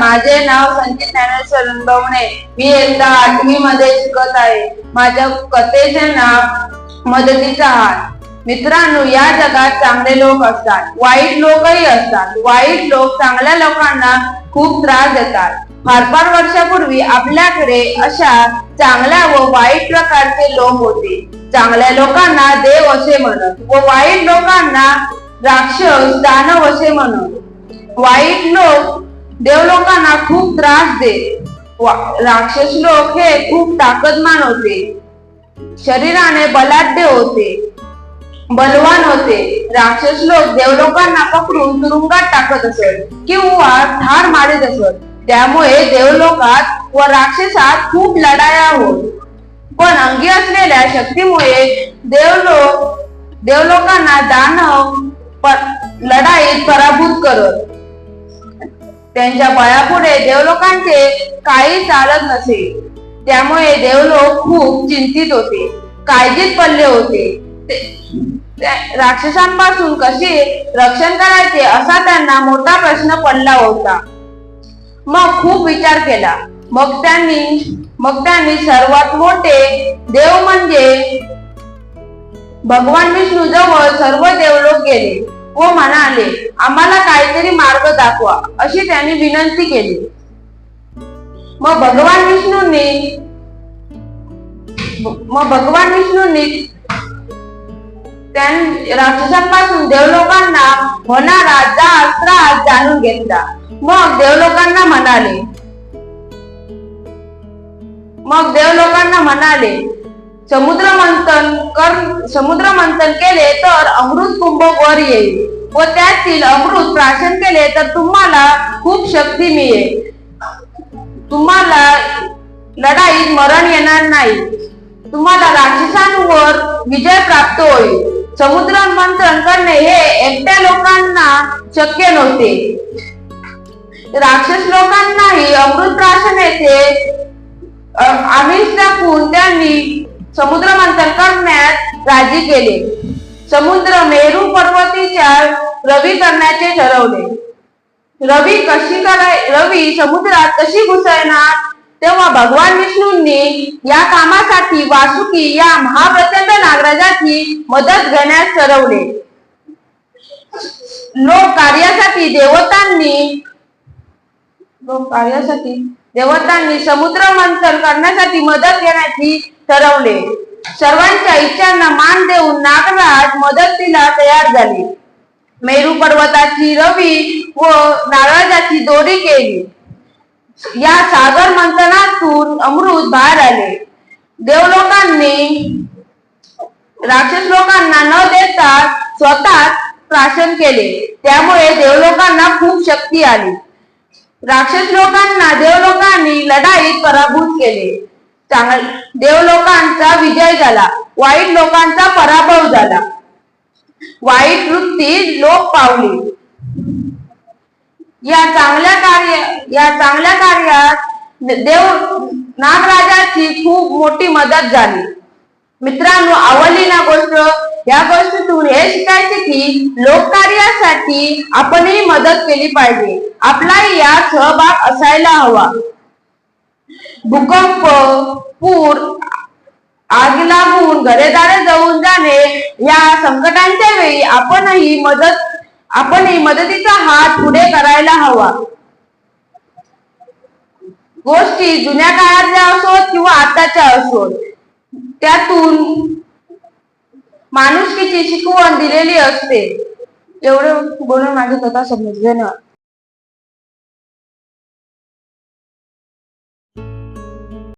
माझे नाव संचित ज्ञानेश्वर रंगवणे मी एकदा आठवी मध्ये शिकत आहे. माझ्या कथेचे नाव मदतीचा हात. मित्रांनो या जगात चांगले लोक असतात. वाईट लोकही असतात. वाईट लोक चांगल्या लोकांना खूप त्रास देतात. फार फार वर्षापूर्वी आपल्याकडे अशा चांगल्या व वाईट प्रकारचे लोक होते. चांगल्या लोकांना देव असे म्हणत व वाईट लोकांना राक्षस दानव असे म्हणत. वाईट लोक देव लोकांना खूप त्रास देत. राक्षस लोक हे खूप ताकदमान होते. शरीराने बलाढ्य होते. बलवान होते. राक्षस लोक देवलोकांना पकडून तुरुंगात टाकत असत किंवा ठार मारित असत. त्यामुळे देवलोकात व राक्षसात खूप लढाया होत. पण अंगी असलेल्या शक्तीमुळे देवलोक देवलोकांना दानव प- लढाईत पराभूत करत. त्यांच्या बळापुढे देवलोकांचे काही चालत नसे. त्यामुळे देवलोक खूप चिंतित होते काळजीत पडले होते. राक्षसांपासून कसे रक्षण करायचे असा त्यांना मोठा प्रश्न पडला होता. मग खूप विचार केला. मग त्यांनी मग त्यांनी सर्वात मोठे देव म्हणजे भगवान विष्णू जवळ सर्व देवलोक गेले. व म्हणाले आम्हाला काहीतरी मार्ग दाखवा अशी त्यांनी विनंती केली. मग भगवान विष्णूंनी मग भगवान विष्णूंनी राक्षसांपासून देवलोकांना होणारा त्रास त्रास जाणून घेतला. मग देवलोकांना म्हणाले मग देवलोकांना म्हणाले समुद्र मंथन कर समुद्र मंथन केले तर अमृत कुंभ वर येईल व त्यातील अमृत प्राशन केले तर तुम्हाला खूप शक्ती मिळेल. तुम्हाला लढाईत मरण येणार नाही. तुम्हाला राक्षसांवर विजय प्राप्त होईल. समुद्र मंथन करणे हे एकट्या लोकांना शक्य नव्हते. राक्षस लोकांनाही अमृत प्राशन येथे आमिष टाकून त्यांनी समुद्र मंथन करण्यात राजी केले. समुद्र मेरू पर्वतीच्या रवी करण्याचे ठरवले. रवी कशी कराय रवी समुद्रात कशी घुसळणार तेव्हा भगवान विष्णूंनी या कामासाठी वासुकी या महाप्रचंड नागराजाची मदत घेण्यास ठरवले. लोक कार्यासाठी देवतांनी लोक कार्यासाठी देवतांनी समुद्र मंथन करण्यासाठी मदत घेण्याची ठरवले. सर्वांच्या इच्छांना मान देऊन नागराज मदतीला तयार झाले. मेरू पर्वताची रवी व नारळाची दोरी केली. या सागर मंथनातून अमृत बाहेर आले. देवलोकांनी राक्षस लोकांना न देता स्वतः प्राशन केले. त्यामुळे देवलोकांना खूप शक्ती आली. राक्षस लोकांना देवलोकांनी लढाईत पराभूत केले. देवलोकांचा विजय झाला. वाईट लोकांचा पराभव झाला. वाईट वृत्ती लोक पावली. या चांगल्या कार्य या चांगल्या कार्यात देव नागराजाची खूप मोठी मदत झाली. मित्रांनो आवडली ना गोष्ट या गोष्टीतून हे शिकायचे की लोककार्यासाठी आपणही मदत केली पाहिजे. आपलाही यात सहभाग असायला हवा. भूकंप पूर आग लागून घरेदारे जाऊन जाणे या संकटांच्या वेळी आपणही मदत आपण मदतीचा हात पुढे करायला हवा. गोष्टी जुन्या काळातल्या असोत किंवा आताच्या असोत त्यातून माणुसकीची शिकवण दिलेली असते. एवढं बोलून माझी कथा समजले ना